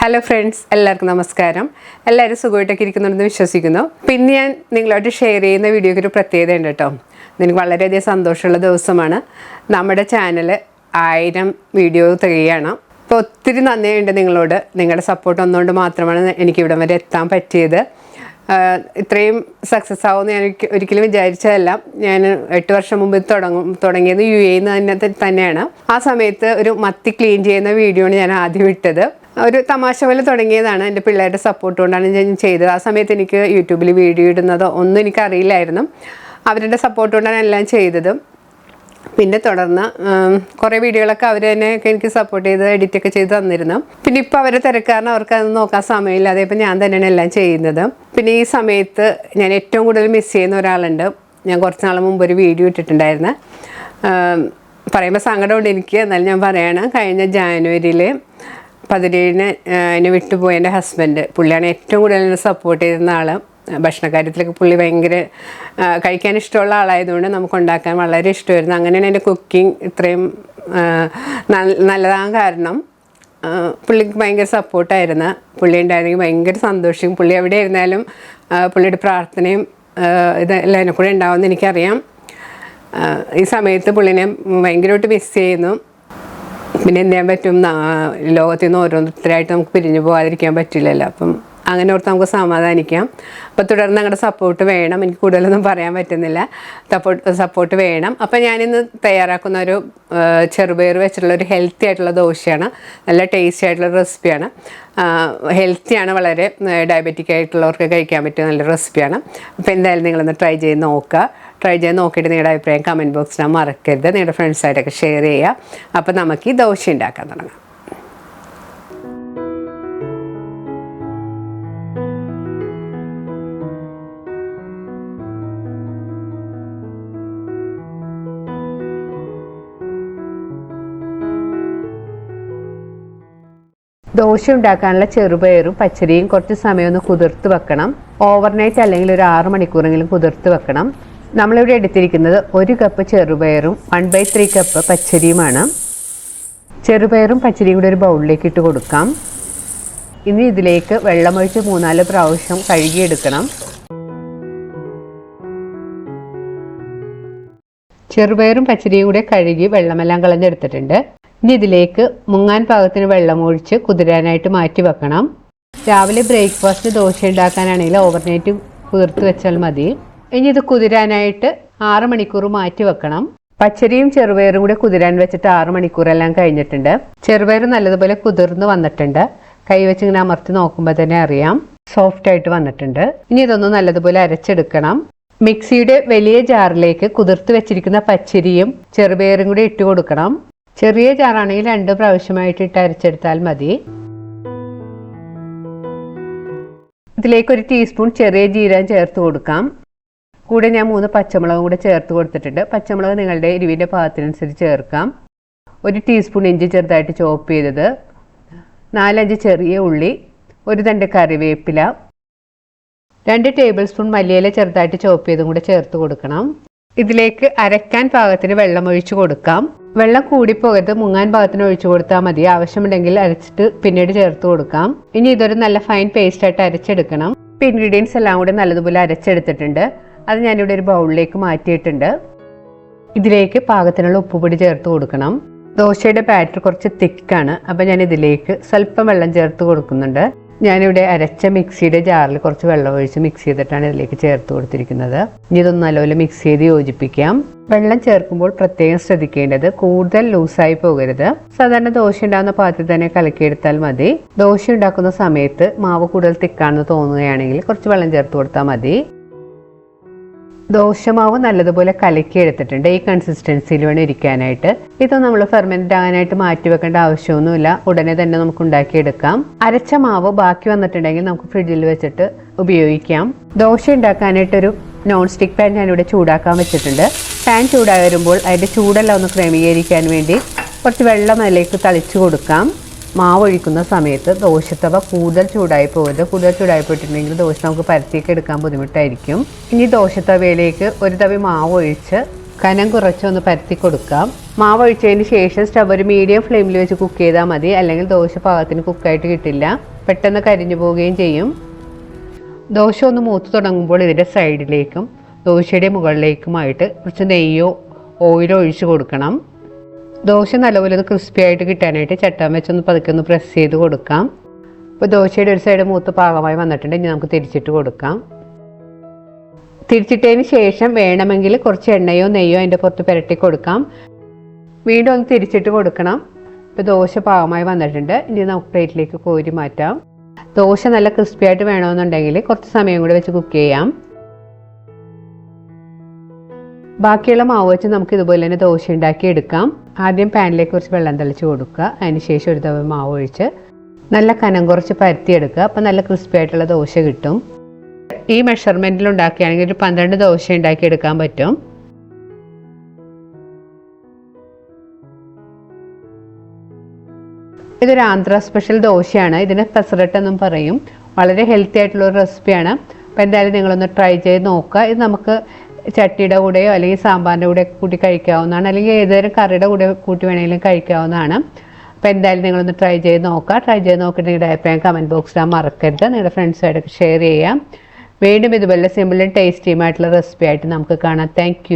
Hello friends എല്ലാവർക്കും നമസ്കാരം. എല്ലാവരും സുഖമായിട്ടൊക്കെ ഇരിക്കുന്നുണ്ടെന്ന് വിശ്വസിക്കുന്നു. പിന്നെ ഞാൻ നിങ്ങളോട് ഷെയർ ചെയ്യുന്ന വീഡിയോയ്ക്ക് ഒരു പ്രത്യേകത ഉണ്ട് കേട്ടോ. എനിക്ക് വളരെയധികം സന്തോഷമുള്ള ദിവസമാണ്. നമ്മുടെ ചാനൽ ആയിരം വീഡിയോ തികയാണ്. അപ്പോൾ ഒത്തിരി നന്ദിയുണ്ട് നിങ്ങളോട്. നിങ്ങളുടെ സപ്പോർട്ട് ഒന്നുകൊണ്ട് മാത്രമാണ് എനിക്ക് ഇവിടം വരെ എത്താൻ പറ്റിയത്. ഇത്രയും സക്സസ് ആവുമെന്ന് ഞാൻ ഒരിക്കലും വിചാരിച്ചതല്ല. ഞാൻ എട്ട് വർഷം മുമ്പ് തുടങ്ങും തുടങ്ങിയത് യു എന്ന് തന്നെ തന്നെയാണ്. ആ സമയത്ത് ഒരു മത്തി ക്ലീൻ ചെയ്യുന്ന വീഡിയോ ആണ് ഞാൻ ആദ്യം ഇട്ടത്. ഒരു തമാശ പോലെ തുടങ്ങിയതാണ് എന്റെ പിള്ളേരുടെ സപ്പോർട്ട് കൊണ്ടാണ് ഞാൻ ചെയ്തത്. ആ സമയത്ത് എനിക്ക് യൂട്യൂബിൽ വീഡിയോ ഇടുന്നതോ ഒന്നും എനിക്കറിയില്ലായിരുന്നു അവരുടെ സപ്പോർട്ട് കൊണ്ടാണ് എല്ലാം ചെയ്തത്. പിന്നെ തുടർന്ന് കുറേ വീഡിയോകളൊക്കെ അവർ തന്നെ എനിക്ക് സപ്പോർട്ട് ചെയ്ത് എഡിറ്റൊക്കെ ചെയ്ത് തന്നിരുന്നു. പിന്നെ ഇപ്പോൾ അവരെ തിരക്കാരണം അവർക്ക് അത് നോക്കാൻ സമയമില്ല അതേപ്പോൾ ഞാൻ തന്നെയാണ് എല്ലാം ചെയ്യുന്നത്. പിന്നെ ഈ സമയത്ത് ഞാൻ ഏറ്റവും കൂടുതൽ മിസ് ചെയ്യുന്ന ഒരാളുണ്ട്. ഞാൻ കുറച്ച് നാൾ മുമ്പ് ഒരു വീഡിയോ ഇട്ടിട്ടുണ്ടായിരുന്നു. പറയുമ്പോൾ സങ്കടമുണ്ട് എനിക്ക്. എന്നാലും ഞാൻ പറയണം കഴിഞ്ഞ ജാനുവരിയിൽ പതിനേഴിന് എന്നെ വിട്ടുപോയ എന്റെ ഹസ്ബൻഡ്. പുള്ളിയാണ് ഏറ്റവും കൂടുതൽ എന്നെ സപ്പോർട്ട് ചെയ്യുന്ന ആൾ ഭക്ഷണകാര്യത്തിലൊക്കെ പുള്ളി ഭയങ്കര കഴിക്കാൻ ഇഷ്ടമുള്ള ആളായതുകൊണ്ട് നമുക്ക് ഉണ്ടാക്കാൻ വളരെ ഇഷ്ടമായിരുന്നു. അങ്ങനെയാണ് എന്റെ കുക്കിംഗ് ഇത്രയും നല്ലതാകാൻ കാരണം. പുള്ളിക്ക് ഭയങ്കര സപ്പോർട്ടായിരുന്നു പുള്ളി ഉണ്ടായിരുന്നെങ്കിൽ ഭയങ്കര സന്തോഷം. പുള്ളി എവിടെ ഇരുന്നാലും പുള്ളിയുടെ പ്രാർത്ഥനയും ഇതെല്ലാം എന്നെ കൂടെ ഉണ്ടാവുമെന്ന് എനിക്കറിയാം. ഈ സമയത്ത് പുള്ളിനെ ഭയങ്കരമായിട്ട് മിസ് ചെയ്യുന്നു. പിന്നെ എന്ത് ചെയ്യാൻ പറ്റും? ലോകത്തിൽ നിന്ന് ഓരോരുത്തരായിട്ട് നമുക്ക് പിരിഞ്ഞു പോകാതിരിക്കാൻ പറ്റില്ലല്ലോ. അപ്പം അങ്ങനെ ഓർത്ത് നമുക്ക് സമാധാനിക്കാം. അപ്പോൾ തുടർന്ന് ഞങ്ങളുടെ സപ്പോർട്ട് വേണം. എനിക്ക് കൂടുതലൊന്നും പറയാൻ പറ്റുന്നില്ല. സപ്പോർട്ട് സപ്പോർട്ട് വേണം. അപ്പോൾ ഞാനിന്ന് തയ്യാറാക്കുന്ന ഒരു ചെറുപയർ വെച്ചിട്ടുള്ള ഒരു ഹെൽത്തി ആയിട്ടുള്ള ദോശയാണ്. നല്ല ടേസ്റ്റി ആയിട്ടുള്ള റെസിപ്പിയാണ് ഹെൽത്തിയാണ് വളരെ ഡയബറ്റിക് ആയിട്ടുള്ളവർക്ക് കഴിക്കാൻ പറ്റിയ നല്ല റെസിപ്പിയാണ് അപ്പോൾ എന്തായാലും നിങ്ങളൊന്ന് ട്രൈ ചെയ്ത് നോക്കുക. ട്രൈ ചെയ്ത് നോക്കിയിട്ട് നിങ്ങളുടെ അഭിപ്രായം കമന്റ് ബോക്സിൽ മറക്കരുത്. നിങ്ങളുടെ ഫ്രണ്ട്സായിട്ടൊക്കെ ഷെയർ ചെയ്യുക. അപ്പോൾ നമുക്ക് ഈ ദോശ ഉണ്ടാക്കാൻ തുടങ്ങാം. ദോശ ഉണ്ടാക്കാനുള്ള ചെറുപയറും പച്ചരിയും കുറച്ച് സമയം ഒന്ന് കുതിർത്ത് വെക്കണം. ഓവർനൈറ്റ് അല്ലെങ്കിൽ ഒരു ആറ് മണിക്കൂറെങ്കിലും കുതിർത്ത് വെക്കണം. നമ്മളിവിടെ എടുത്തിരിക്കുന്നത് ഒരു കപ്പ് ചെറുപയറും വൺ ബൈ ത്രീ കപ്പ് പച്ചരിയുമാണ്. ചെറുപയറും പച്ചരിയും കൂടി ഒരു ബൗളിലേക്ക് ഇട്ട് കൊടുക്കാം. ഇനി ഇതിലേക്ക് വെള്ളമൊഴിച്ച് മൂന്നാൽ പ്രാവശ്യം കഴുകിയെടുക്കണം. ചെറുപയറും പച്ചരിയും കൂടെ കഴുകി വെള്ളമെല്ലാം കളഞ്ഞെടുത്തിട്ടുണ്ട്. ഇനി ഇതിലേക്ക് മുങ്ങാൻ പാകത്തിന് വെള്ളമൊഴിച്ച് കുതിരാനായിട്ട് മാറ്റി വെക്കണം. രാവിലെ ബ്രേക്ക്ഫാസ്റ്റ് ദോശ ഉണ്ടാക്കാനാണെങ്കിൽ ഓവർനൈറ്റ് കുതിർത്ത് വെച്ചാൽ മതി. ഇനി ഇത് കുതിരാനായിട്ട് ആറ് മണിക്കൂർ മാറ്റി വെക്കണം. പച്ചരിയും ചെറുപയറും കൂടെ കുതിരാൻ വെച്ചിട്ട് ആറ് മണിക്കൂറെല്ലാം കഴിഞ്ഞിട്ടുണ്ട്. ചെറുപയർ നല്ലതുപോലെ കുതിർന്ന് വന്നിട്ടുണ്ട്. കൈ വെച്ച് ഇങ്ങനെ അമർത്തി നോക്കുമ്പോൾ തന്നെ അറിയാം. സോഫ്റ്റ് ആയിട്ട് വന്നിട്ടുണ്ട്. ഇനി ഇതൊന്ന് നല്ലതുപോലെ അരച്ചെടുക്കണം. മിക്സിയുടെ വലിയ ജാറിലേക്ക് കുതിർത്ത് വെച്ചിരിക്കുന്ന പച്ചരിയും ചെറുപയറും കൂടി ഇട്ട് കൊടുക്കണം. ചെറിയ ജാറാണെങ്കിൽ രണ്ട് പ്രാവശ്യമായിട്ട് ഇട്ട് അരച്ചെടുത്താൽ മതി. ഇതിലേക്ക് ഒരു ടീസ്പൂൺ ചെറിയ ജീരകം ചേർത്ത് കൊടുക്കാം. കൂടെ ഞാൻ മൂന്ന് പച്ചമുളകും കൂടെ ചേർത്ത് കൊടുത്തിട്ടുണ്ട്. പച്ചമുളക് നിങ്ങളുടെ എരിവിന്റെ പാകത്തിനനുസരിച്ച് ചേർക്കാം. ഒരു ടീസ്പൂൺ ഇഞ്ചി ചെറുതായിട്ട് ചോപ്പ് ചെയ്തത്. നാലഞ്ച് ചെറിയ ഉള്ളി ഒരു തണ്ട് കറിവേപ്പില രണ്ട് ടേബിൾ സ്പൂൺ മല്ലിയില ചെറുതായിട്ട് ചോപ്പ് ചെയ്തും കൂടെ ചേർത്ത് കൊടുക്കണം. ഇതിലേക്ക് അരക്കാൻ പാകത്തിന് വെള്ളം ഒഴിച്ചു കൊടുക്കാം. വെള്ളം കൂടിപ്പോകരുത് മുങ്ങാൻ പാകത്തിന് ഒഴിച്ചു കൊടുത്താൽ മതി. ആവശ്യമുണ്ടെങ്കിൽ അരച്ചിട്ട് പിന്നീട് ചേർത്ത് കൊടുക്കാം. ഇനി ഇതൊരു നല്ല ഫൈൻ പേസ്റ്റ് ആയിട്ട് അരച്ചെടുക്കണം. ഇപ്പം ഇൻഗ്രീഡിയൻസ് എല്ലാം കൂടെ നല്ലതുപോലെ അരച്ചെടുത്തിട്ടുണ്ട്. അത് ഞാനിവിടെ ഒരു ബൗളിലേക്ക് മാറ്റിയിട്ടുണ്ട്. ഇതിലേക്ക് പാകത്തിനുള്ള ഉപ്പുപൊടി ചേർത്ത് കൊടുക്കണം. ദോശയുടെ ബാറ്റർ കുറച്ച് തിക്കാണ്. അപ്പം ഞാൻ ഇതിലേക്ക് സ്വല്പം വെള്ളം ചേർത്ത് കൊടുക്കുന്നുണ്ട്. ഞാനിവിടെ അരച്ച മിക്സിയുടെ ജാറിൽ കുറച്ച് വെള്ളം ഒഴിച്ച് മിക്സ് ചെയ്തിട്ടാണ് ഇതിലേക്ക് ചേർത്ത് കൊടുത്തിരിക്കുന്നത്. ഇനി ഇതൊന്ന് നല്ലപോലെ മിക്സ് ചെയ്ത് യോജിപ്പിക്കാം. വെള്ളം ചേർക്കുമ്പോൾ പ്രത്യേകം ശ്രദ്ധിക്കേണ്ടത് കൂടുതൽ ലൂസായി പോകരുത്. സാധാരണ ദോശ ഉണ്ടാകുന്ന പാത്രത്തിൽ തന്നെ കലക്കിയെടുത്താൽ മതി. ദോശ ഉണ്ടാക്കുന്ന സമയത്ത് മാവ് കൂടുതൽ തിക്കാണെന്ന് തോന്നുകയാണെങ്കിൽ കുറച്ച് വെള്ളം ചേർത്ത് കൊടുത്താൽ മതി. ദോശമാവ് നല്ലതുപോലെ കലക്കി എടുത്തിട്ടുണ്ട്. ഈ കൺസിസ്റ്റൻസിയിൽ വേണം ഇരിക്കാനായിട്ട്. ഇത് നമ്മൾ ഫെർമെന്റ് ആകാനായിട്ട് മാറ്റി വെക്കേണ്ട ആവശ്യമൊന്നുമില്ല. ഉടനെ തന്നെ നമുക്ക് ഉണ്ടാക്കിയെടുക്കാം. അരച്ച മാവ് ബാക്കി വന്നിട്ടുണ്ടെങ്കിൽ നമുക്ക് ഫ്രിഡ്ജിൽ വെച്ചിട്ട് ഉപയോഗിക്കാം. ദോശ ഉണ്ടാക്കാനായിട്ടൊരു നോൺ സ്റ്റിക്ക് പാൻ ഞാനിവിടെ ചൂടാക്കാൻ വെച്ചിട്ടുണ്ട്. പാൻ ചൂടായി വരുമ്പോൾ അതിന്റെ ചൂടെല്ലാം ഒന്ന് ക്രമീകരിക്കാൻ വേണ്ടി കുറച്ച് വെള്ളം അതിലേക്ക് തളിച്ചു കൊടുക്കാം. മാവ് ഒഴിക്കുന്ന സമയത്ത് ദോശത്തവ കൂടുതൽ ചൂടായി പോകരുത് കൂടുതൽ ചൂടായി പോയിട്ടുണ്ടെങ്കിൽ ദോശ നമുക്ക് പരത്തിയൊക്കെ എടുക്കാൻ ബുദ്ധിമുട്ടായിരിക്കും. ഇനി ദോശത്തവയിലേക്ക് ഒരു തവി മാവ് ഒഴിച്ച് കനം കുറച്ചൊന്ന് പരത്തി കൊടുക്കാം. മാവ് ഒഴിച്ചതിന് ശേഷം സ്റ്റവ് ഒരു മീഡിയം ഫ്ലെയിമിൽ വെച്ച് കുക്ക് ചെയ്താൽ മതി. അല്ലെങ്കിൽ ദോശ പാകത്തിന് കുക്കായിട്ട് കിട്ടില്ല. പെട്ടെന്ന് കരിഞ്ഞു പോവുകയും ചെയ്യും. ദോശ ഒന്ന് മൂത്ത് തുടങ്ങുമ്പോൾ ഇതിന്റെ സൈഡിലേക്കും ദോശയുടെ മുകളിലേക്കുമായിട്ട് കുറച്ച് നെയ്യോ ഓയിലോ ഒഴിച്ച് കൊടുക്കണം. ദോശ നല്ലപോലെ ഒന്ന് ക്രിസ്പി ആയിട്ട് കിട്ടാനായിട്ട് ചട്ടാൻ വെച്ചൊന്ന് പതുക്കെ ഒന്ന് പ്രസ് ചെയ്ത് കൊടുക്കാം. ഇപ്പോൾ ദോശയുടെ ഒരു സൈഡ് മൂത്ത് പാകമായി വന്നിട്ടുണ്ട്. ഇനി നമുക്ക് തിരിച്ചിട്ട് കൊടുക്കാം. തിരിച്ചിട്ടതിന് ശേഷം വേണമെങ്കിൽ കുറച്ച് എണ്ണയോ നെയ്യോ അതിന്റെ പുറത്ത് പുരട്ടി കൊടുക്കാം. വീണ്ടും ഒന്ന് തിരിച്ചിട്ട് കൊടുക്കണം. ഇപ്പോൾ ദോശ പാകമായി വന്നിട്ടുണ്ട്. ഇനി നമുക്ക് പ്ലേറ്റിലേക്ക് കോരി മാറ്റാം. ദോശ നല്ല ക്രിസ്പി ആയിട്ട് വേണമെന്നുണ്ടെങ്കിൽ കുറച്ച് സമയം കൂടി വെച്ച് കുക്ക് ചെയ്യാം. ബാക്കിയുള്ള മാവ് വെച്ച് നമുക്ക് ഇതുപോലെ തന്നെ ദോശ ഉണ്ടാക്കി എടുക്കാം. ആദ്യം പാനിലേക്ക് കുറച്ച് വെള്ളം തളിച്ച് കൊടുക്കുക. അതിനുശേഷം ഒരു തവണ മാവ് ഒഴിച്ച് നല്ല കനം കുറച്ച് പരത്തിയെടുക്കുക അപ്പോൾ നല്ല ക്രിസ്പി ആയിട്ടുള്ള ദോശ കിട്ടും. ഈ മെഷർമെന്റിൽ ഉണ്ടാക്കുകയാണെങ്കിൽ ഒരു പന്ത്രണ്ട് ദോശ ഉണ്ടാക്കി എടുക്കാൻ പറ്റും. ഇതൊരു ആന്ധ്ര സ്പെഷ്യൽ ദോശയാണ്. ഇതിന് പെസറട്ട് എന്നും പറയും. വളരെ ഹെൽത്തി ആയിട്ടുള്ള ഒരു റെസിപ്പിയാണ് അപ്പോൾ എന്തായാലും നിങ്ങളൊന്ന് ട്രൈ ചെയ്ത് നോക്കുക. ഇത് നമുക്ക് ചട്ടിയുടെ കൂടെയോ അല്ലെങ്കിൽ സാമ്പാറിന്റെ കൂടെ കൂട്ടി കഴിക്കാവുന്നതാണ്. അല്ലെങ്കിൽ ഏതൊരു കറിയുടെ കൂടെ കൂട്ടി വേണമെങ്കിലും കഴിക്കാവുന്നതാണ്. അപ്പോൾ എന്തായാലും നിങ്ങളൊന്ന് ട്രൈ ചെയ്ത് നോക്കുക. ട്രൈ ചെയ്ത് നോക്കിയിട്ട് നിങ്ങളുടെ അഭിപ്രായം കമന്റ് ബോക്സിൽ മറക്കരുത്. നിങ്ങളുടെ ഫ്രണ്ട്സുമായിട്ടൊക്കെ ഷെയർ ചെയ്യാം. വീണ്ടും ഇതുപോലെ സിമ്പിളും ടേസ്റ്റിയുമായിട്ടുള്ള റെസിപ്പി ആയിട്ട് നമുക്ക് കാണാം. താങ്ക്